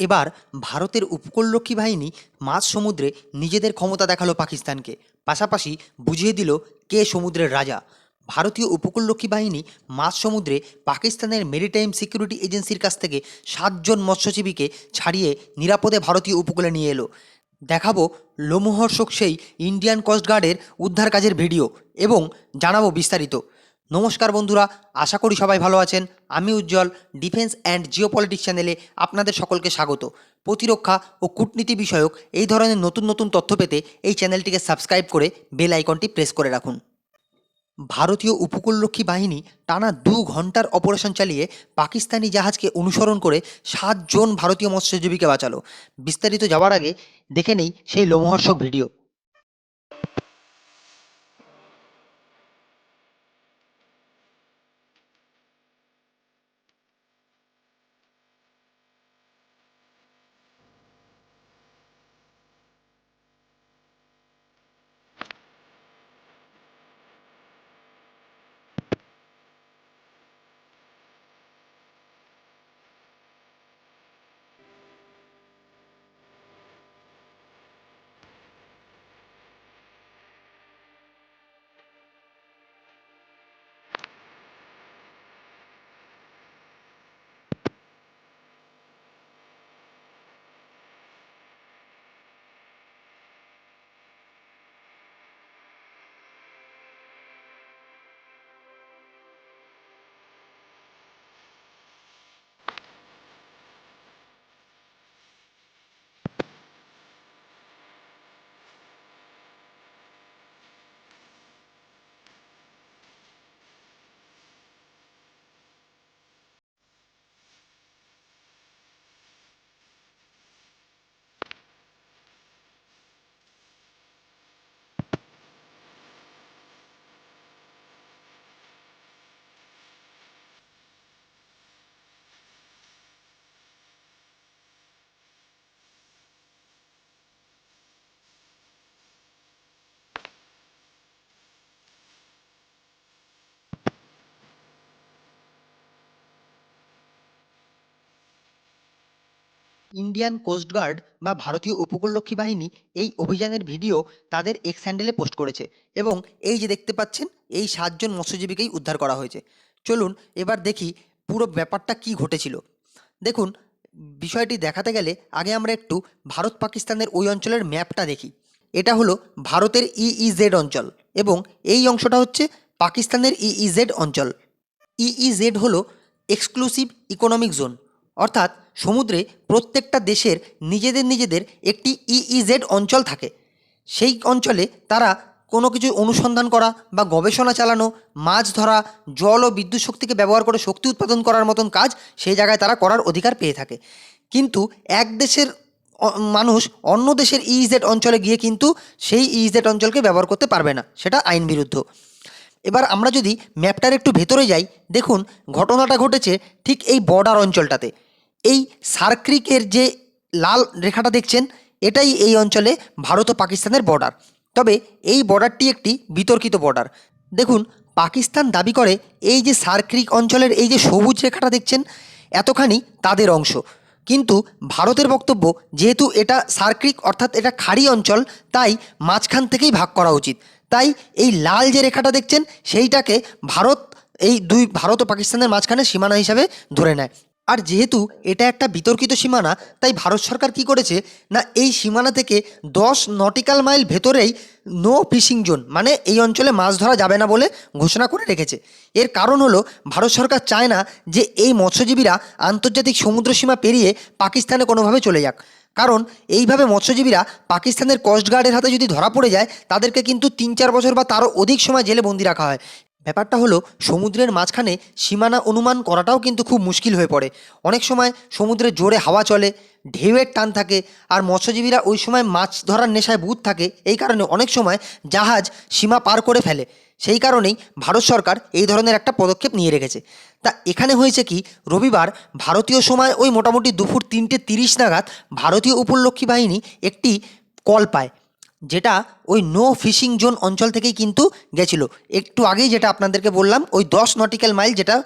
এবার ভারতের উপকূলরক্ষী বাহিনী মাঝ সমুদ্রে নিজেদের ক্ষমতা দেখাল পাকিস্তানকে। পাশাপাশি বুঝিয়ে দিল কে সমুদ্রের রাজা। ভারতীয় উপকূলরক্ষী বাহিনী মাঝ সমুদ্রে পাকিস্তানের মেরিটাইম সিকিউরিটি এজেন্সির কাছ থেকে সাতজন মৎস্যজীবীকে ছাড়িয়ে নিরাপদে ভারতীয় উপকূলে নিয়ে এলো। দেখাবো লোমহর্ষক সেই ইন্ডিয়ান কোস্টগার্ডের উদ্ধার কাজের ভিডিও এবং জানাব বিস্তারিত। নমস্কার বন্ধুরা, আশা করি সবাই ভালো আছেন। আমি উজ্জ্বল, ডিফেন্স অ্যান্ড জিওপলিটিক্স চ্যানেলে আপনাদের সকলকে স্বাগত। প্রতিরক্ষা ও কূটনীতি বিষয়ক এই ধরনের নতুন নতুন তথ্য পেতে এই চ্যানেলটিকে সাবস্ক্রাইব করে বেল আইকনটি প্রেস করে রাখুন। ভারতীয় উপকূলরক্ষী বাহিনী টানা দু ঘণ্টার অপারেশন চালিয়ে পাকিস্তানি জাহাজকে অনুসরণ করে সাতজন ভারতীয় মৎস্যজীবীকে বাঁচালো। বিস্তারিত যাওয়ার আগে দেখে নেই সেই লোমহর্ষক ভিডিও। ইন্ডিয়ান কোস্টগার্ড বা ভারতীয় উপকূলরক্ষী বাহিনী এই অভিযানের ভিডিও তাদের এক্স হ্যান্ডেলে পোস্ট করেছে এবং এই যে দেখতে পাচ্ছেন, এই সাতজন মৎস্যজীবীকেই উদ্ধার করা হয়েছে। চলুন এবার দেখি পুরো ব্যাপারটা কি ঘটেছিল। দেখুন, বিষয়টি দেখাতে গেলে আগে আমরা একটু ভারত পাকিস্তানের ওই অঞ্চলের ম্যাপটা দেখি। এটা হলো ভারতের ইইজেড অঞ্চল এবং এই অংশটা হচ্ছে পাকিস্তানের ইইজেড অঞ্চল। ইইজেড হলো এক্সক্লুসিভ ইকোনমিক জোন অর্থাৎ সমুদ্রে প্রত্যেকটা দেশের নিজেদের নিজেদের একটি ইইজেড অঞ্চল থাকে। সেই অঞ্চলে তারা কোনো কিছু অনুসন্ধান করা বা গবেষণা চালানো, মাছ ধরা, জল ও বিদ্যুৎ শক্তিকে ব্যবহার করে শক্তি উৎপাদন করার মতন কাজ সেই জায়গায় তারা করার অধিকার পেয়ে থাকে। কিন্তু এক দেশের মানুষ অন্য দেশের ইইজেড অঞ্চলে গিয়ে কিন্তু সেই ইইজেড অঞ্চলকে ব্যবহার করতে পারবে না। সেটা আইন বিরুদ্ধ। এবার আমরা যদি ম্যাপটার একটু ভেতরে যাই, দেখুন ঘটনাটা ঘটেছে ঠিক এই বর্ডার অঞ্চলটাতে। এই সার্ক্রিকের যে লাল রেখাটা দেখছেন, এটাই এই অঞ্চলে ভারত ও পাকিস্তানের বর্ডার তবে এই বর্ডারটি একটি বিতর্কিত বর্ডার দেখুন, পাকিস্তান দাবি করে এই যে সার্ক্রিক অঞ্চলের এই যে সবুজ রেখাটা দেখছেন, এতখানি তাদের অংশ। কিন্তু ভারতের বক্তব্য, যেহেতু এটা সার্ক্রিক অর্থাৎ এটা খাড়ি অঞ্চল, তাই মাঝখান থেকেই ভাগ করা উচিত। তাই এই লাল যে রেখাটা দেখছেন, সেইটাকে ভারত, এই দুই ভারত ও পাকিস্তানের মাঝখানে সীমানা হিসাবে ধরে নেয়। আর যেহেতু এটা একটা বিতর্কিত সীমানা, তাই ভারত সরকার কি করেছে? না, এই সীমানা থেকে দশ নটিক্যাল মাইল ভেতরেই নো ফিশিং জোন মানে এই অঞ্চলে মাছ ধরা যাবে না বলে ঘোষণা করে রেখেছে। এর কারণ হলো, ভারত সরকার চায় না যে এই মৎস্যজীবীরা আন্তর্জাতিক সমুদ্র সীমা পেরিয়ে পাকিস্তানে কোনোভাবে চলে যাক। কারণ, এইভাবে মৎস্যজীবীরা পাকিস্তানের কোস্টগার্ডের হাতে যদি ধরা পড়ে যায়, তাদেরকে কিন্তু তিন চার বছর বা তারও অধিক সময় জেলে বন্দি রাখা হয়। ব্যাপারটা হলো, সমুদ্রের মাঝখানে সীমানা অনুমান করাটাও কিন্তু খুব মুশকিল হয়ে পড়ে। অনেক সময় সমুদ্রে জোরে হাওয়া চলে, ঢেউয়ের টান থাকে, আর মৎস্যজীবীরা ওই সময় মাছ ধরার নেশায় বুধ থাকে, এই কারণে অনেক সময় জাহাজ সীমা পার করে ফেলে। সেই কারণেই ভারত সরকার এই ধরনের একটা পদক্ষেপ নিয়ে রেখেছে। তা এখানে হয়েছে কি, রবিবার ভারতীয় সময় ওই মোটামুটি দুপুর তিনটে তিরিশ নাগাদ ভারতীয় উপলক্ষী বাহিনী একটি কল পায়। যেটা ওই নো ফিশিং জোন অঞ্চল থেকেই কিন্তু গেছিল। একটু আগেই যেটা আপনাদেরকে বললাম, ওই দশ নটিক্যাল মাইল যেটা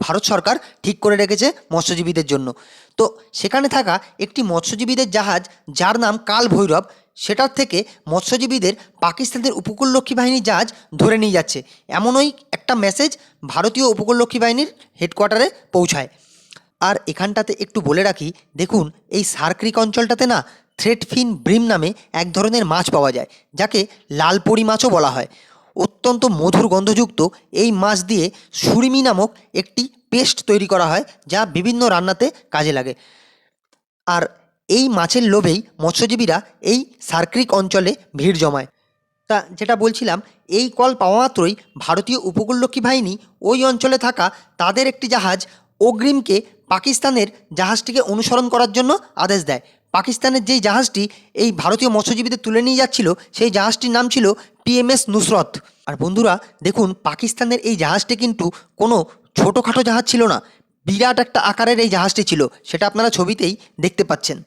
ভারত সরকার ঠিক করে রেখেছে মৎস্যজীবীদের জন্য। তো সেখানে থাকা একটি মৎস্যজীবীদের জাহাজ, যার নাম কাল ভৈরব সেটার থেকে মৎস্যজীবীদের পাকিস্তানের উপকূলরক্ষী বাহিনীর জাহাজ ধরে নিয়ে যাচ্ছে। এমনই একটা মেসেজ ভারতীয় উপকূলরক্ষী বাহিনীর হেডকোয়ার্টারে পৌঁছায়। আর এখানটাতে একটু বলে রাখি, দেখুন, এই সার্ক্রিক অঞ্চলটাতে না থ্রেডফিন ব্রিম নামে এক ধরনের মাছ পাওয়া যায়, যাকে লালপরি মাছও বলা হয়। অত্যন্ত মধুর গন্ধযুক্ত এই মাছ দিয়ে সুরিমি নামক একটি পেস্ট তৈরি করা হয়, যা বিভিন্ন রান্নাতে কাজে লাগে। আর এই মাছের লোভেই মৎস্যজীবীরা এই সার্ক্রিক অঞ্চলে ভিড় জমায়। তা যেটা বলছিলাম, এই কল পাওয়া মাত্রই ভারতীয় উপকূলরক্ষী বাহিনী ওই অঞ্চলে থাকা তাদের একটি জাহাজ অগ্রিমকে পাকিস্তানের জাহাজটিকে অনুসরণ করার জন্য আদেশ দেয়। পাকিস্তানের যেই জাহাজটি এই ভারতীয় মৎস্যজীবীদের তুলে নিয়ে যাচ্ছিল, সেই জাহাজটির নাম ছিল টিএমএস নুসরত। আর বন্ধুরা, দেখুন, পাকিস্তানের এই জাহাজটি কিন্তু কোনো ছোটোখাটো জাহাজ ছিল না, বিরাট একটা আকারের এই জাহাজটি ছিল, সেটা আপনারা ছবিতেই দেখতে পাচ্ছেন।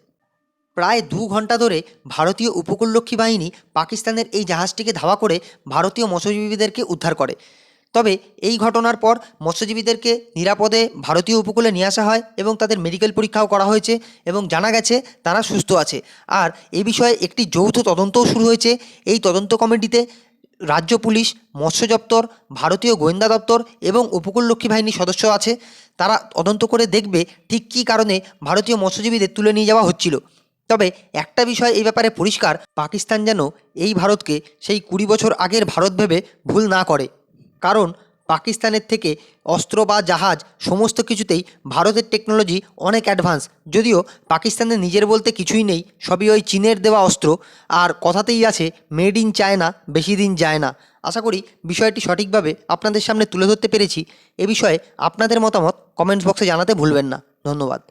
প্রায় দু ঘণ্টা ধরে ভারতীয় উপকূলরক্ষী বাহিনী পাকিস্তানের এই জাহাজটিকে ধাওয়া করে ভারতীয় মৎস্যজীবীদেরকে উদ্ধার করে। তবে এই ঘটনার পর মৎস্যজীবীদেরকে নিরাপদে ভারতীয় উপকূলে নিয়ে আসা হয় এবং তাদের মেডিকেল পরীক্ষাও করা হয়েছে এবং জানা গেছে তারা সুস্থ আছে। আর এ বিষয়ে একটি যৌথ তদন্তও শুরু হয়েছে। এই তদন্ত কমিটিতে রাজ্য পুলিশ, মৎস্য দপ্তর, ভারতীয় গোয়েন্দা দপ্তর এবং উপকূলরক্ষী বাহিনীর সদস্য আছে। তারা তদন্ত করে দেখবে ঠিক কী কারণে ভারতীয় মৎস্যজীবীদের তুলে নিয়ে যাওয়া হচ্ছিল। তবে একটা বিষয় এই ব্যাপারে পরিষ্কার, পাকিস্তান যেন এই ভারতকে সেই কুড়ি বছর আগের ভারত ভেবে ভুল না করে। কারণ পাকিস্তানের থেকে অস্ত্র বা জাহাজ সমস্ত কিছুতেই ভারতের টেকনোলজি অনেক অ্যাডভান্স যদিও পাকিস্তানের নিজের বলতে কিছুই নেই, সবই ওই চীনের দেওয়া অস্ত্র। আর কথাতেই আছে মেড ইন চায়না বেশি দিন যায় না। আশা করি বিষয়টি সঠিকভাবে আপনাদের সামনে তুলে ধরতে পেরেছি। এ বিষয়ে আপনাদের মতামত কমেন্টস বক্সে জানাতে ভুলবেন না। ধন্যবাদ।